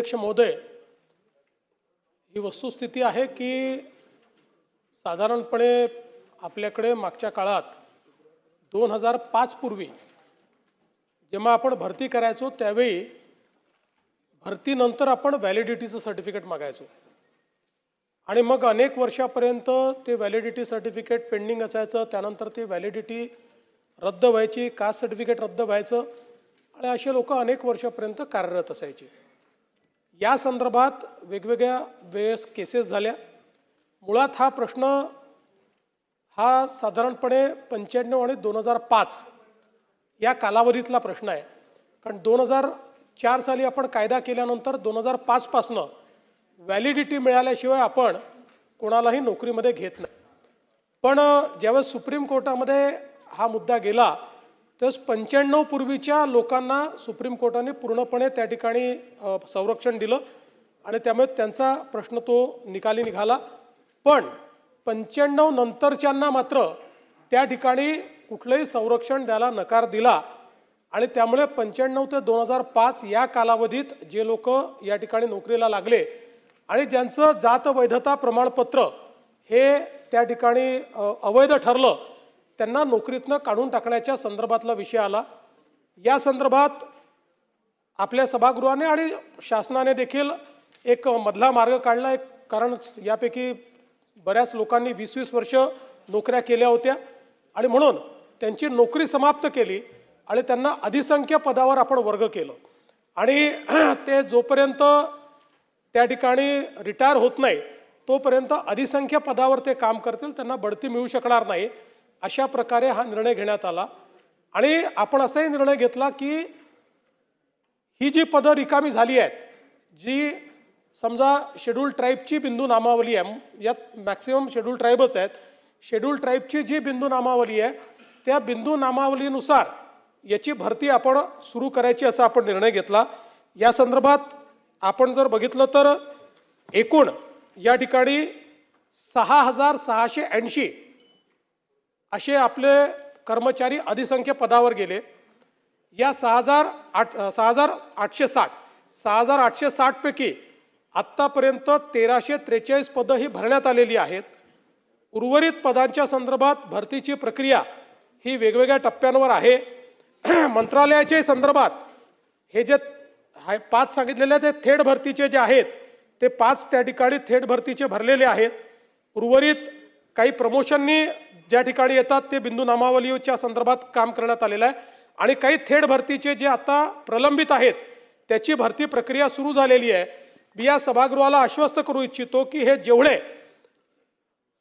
अध्यक्ष महोदय ही वस्तुस्थिती आहे की साधारणपणे आपल्याकडे मागच्या काळात दोन हजार पाच पूर्वी जेव्हा आपण भरती करायचो त्यावेळी भरतीनंतर आपण व्हॅलिडिटीचं सर्टिफिकेट मागायचो. आणि मग अनेक वर्षापर्यंत ते व्हॅलिडिटी सर्टिफिकेट पेंडिंग असायचं त्यानंतर ते व्हॅलिडिटी रद्द व्हायची कास्ट सर्टिफिकेट रद्द व्हायचं आणि असे लोक अनेक वर्षापर्यंत कार्यरत असायचे. या संदर्भात वेगवेगळ्या वेळेस केसेस झाल्या. मुळात हा प्रश्न हा साधारणपणे पंच्याण्णव आणि दोन हजार पाच या कालावधीतला प्रश्न आहे. कारण दोन हजार चार साली आपण कायदा केल्यानंतर दोन हजार पाचपासनं व्हॅलिडिटी मिळाल्याशिवाय आपण कोणालाही नोकरीमध्ये घेत नाही. पण ज्यावेळेस सुप्रीम कोर्टामध्ये हा मुद्दा गेला त्यावेळेस पंच्याण्णव पूर्वीच्या लोकांना सुप्रीम कोर्टाने पूर्णपणे त्या ठिकाणी संरक्षण दिलं आणि त्यामुळे त्यांचा प्रश्न तो निकाली निघाला. पण पंच्याण्णव नंतरच्यांना मात्र त्या ठिकाणी कुठलंही संरक्षण द्यायला नकार दिला आणि त्यामुळे पंच्याण्णव ते दोन हजार पाच या कालावधीत जे लोक या ठिकाणी नोकरीला लागले आणि ज्यांचं जात वैधता प्रमाणपत्र हे त्या ठिकाणी अवैध ठरलं त्यांना नोकरीतनं काढून टाकण्याच्या संदर्भातला विषय आला. या संदर्भात आपल्या सभागृहाने आणि शासनाने देखील एक मधला मार्ग काढला. एक कारण यापैकी बऱ्याच लोकांनी वीस वीस वर्ष नोकऱ्या केल्या होत्या. आणि म्हणून त्यांची नोकरी समाप्त केली आणि त्यांना अधिसंख्य पदावर आपण वर्ग केलं. आणि ते जोपर्यंत त्या ठिकाणी रिटायर होत नाही तोपर्यंत अधिसंख्य पदावर ते काम करतील त्यांना बढती मिळू शकणार नाही. अशा प्रकारे हा निर्णय घेण्यात आला. आणि आपण असाही निर्णय घेतला की ही जी पदं रिकामी झाली आहेत जी समजा शेड्यूल ट्राईबची बिंदू नामावली आहे यात मॅक्सिमम शेड्यूल ट्राईबच आहेत शेड्यूल ट्राईबची जी बिंदू नामावली आहे त्या बिंदू नामावलीनुसार याची भरती आपण सुरू करायची असा आपण निर्णय घेतला. या संदर्भात आपण जर बघितलं तर एकूण या ठिकाणी सहा हजार सहाशे ऐंशी असे आपले कर्मचारी अधिसंख्य पदावर गेले. या सहा हजार आठ सहा हजार आठशे साठ सहा हजार आठशे साठपैकी आत्तापर्यंत तेराशे त्रेचाळीस पदं ही भरण्यात आलेली आहेत. उर्वरित पदांच्या संदर्भात भरतीची प्रक्रिया ही वेगवेगळ्या टप्प्यांवर आहे. मंत्रालयाच्या संदर्भात हे जे हाय पाच सांगितलेले ते थेट भरतीचे जे आहेत ते पाच त्या ठिकाणी थेट भरतीचे भरलेले आहेत. उर्वरित काही प्रमोशननी ज्या ठिकाणी येतात ते बिंदू नामावलीच्या संदर्भात काम करण्यात आलेलं आहे. आणि काही थेट भरतीचे जे आता प्रलंबित आहेत त्याची भरती प्रक्रिया सुरू झालेली आहे. मी या सभागृहाला आश्वस्त करू इच्छितो की हे जेवढे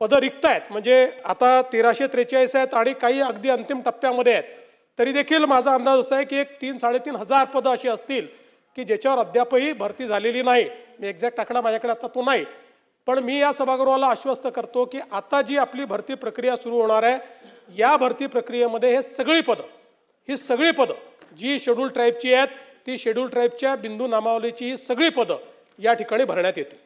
पदं रिक्त आहेत म्हणजे आता तेराशे त्रेचाळीस आहेत आणि काही अगदी अंतिम टप्प्यामध्ये आहेत तरी देखील माझा अंदाज असा आहे की एक तीन साडेतीन हजार पदं अशी असतील की ज्याच्यावर अद्यापही भरती झालेली नाही. मी एक्झॅक्ट आकडा माझ्याकडे आता तो नाही. पण मी या सभागृहाला आश्वस्त करतो की आता जी आपली भरती प्रक्रिया सुरू होणार आहे या भरती प्रक्रियेमध्ये हे सगळी पदं ही सगळी पदं जी शेड्यूल ट्राईबची आहेत ती शेड्यूल ट्राईबच्या बिंदू नामावलीची ही सगळी पदं या ठिकाणी भरण्यात येतील.